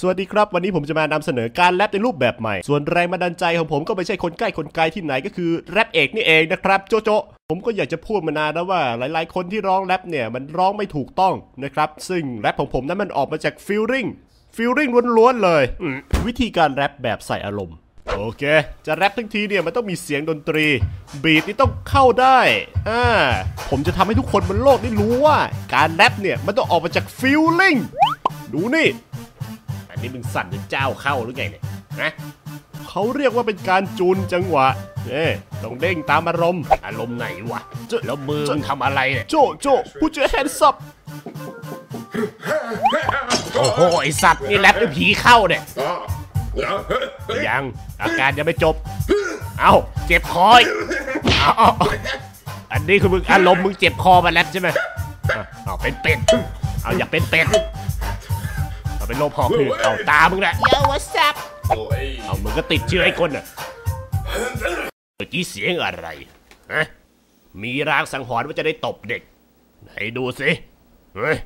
สวัสดีครับวันนี้ผมจะมานำเสนอการแรปในรูปแบบใหม่ ส่วนแรงบันดาลใจของผมก็ไม่ใช่คนใกล้คนไกลที่ไหนก็คือแรปเอกนี่เองนะครับโจโจผมก็อยากจะพูดมานานแล้วว่าหลายๆ คนที่ร้องแรปเนี่ยมันร้องไม่ถูกต้องนะครับ ซึ่งแรปของผมนั้นมันออกมาจากฟีลลิ่งฟีลลิ่งล้วนๆเลย วิธีการแรปแบบใส่อารมณ์ โอเค จะแรปทั้งทีเนี่ยมันต้องมีเสียงดนตรี บีทนี่ต้องเข้าได้อ่าผมจะทำให้ทุกคนบนโลกได้รู้ว่า การแรปเนี่ยมันต้องออกมาจากฟีลลิ่งดูนี่ นนี้มึงสั่นจนเจ้าเข้าหรือไงเนี่ยนะเขาเรียกว่าเป็นการจูนจังหวะเน่ต้องเด้งตามอารมณ์ อารมณ์ไหนวะจะแล้วมือมึงทำอะไรเนี่ยโจโจผู้เจอแฮนด์ซับโอ้โหไอสัตว์นี่แรปด้วยผีเข้าเนี่ยยังอาการยังไม่จบ เอ้าเจ็บคออีกเอาเอาเอาอันนี้คือมึงอารมณ์มึงเจ็บคอมาแรปใช่ไหมอะเอาเป็นเป็ดเอาอยากเป็นเป็ด เป็นโรคหอบหืดเอาตามึงแหะเยาวสับเอามึงก็ติดเชื้อไอ้คนน่ะเมื่อกี้เสียงอะไรฮะมีรางสังหรณ์ว่าจะได้ตบเด็ก ไหนดูสิเฮ้ย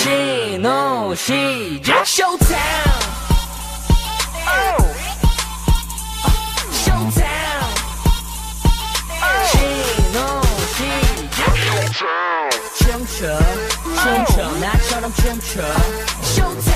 She no she just showdown oh showdown she no 나처럼 춤춰 Showtime 춤춰 춤춰 나처럼 춤춰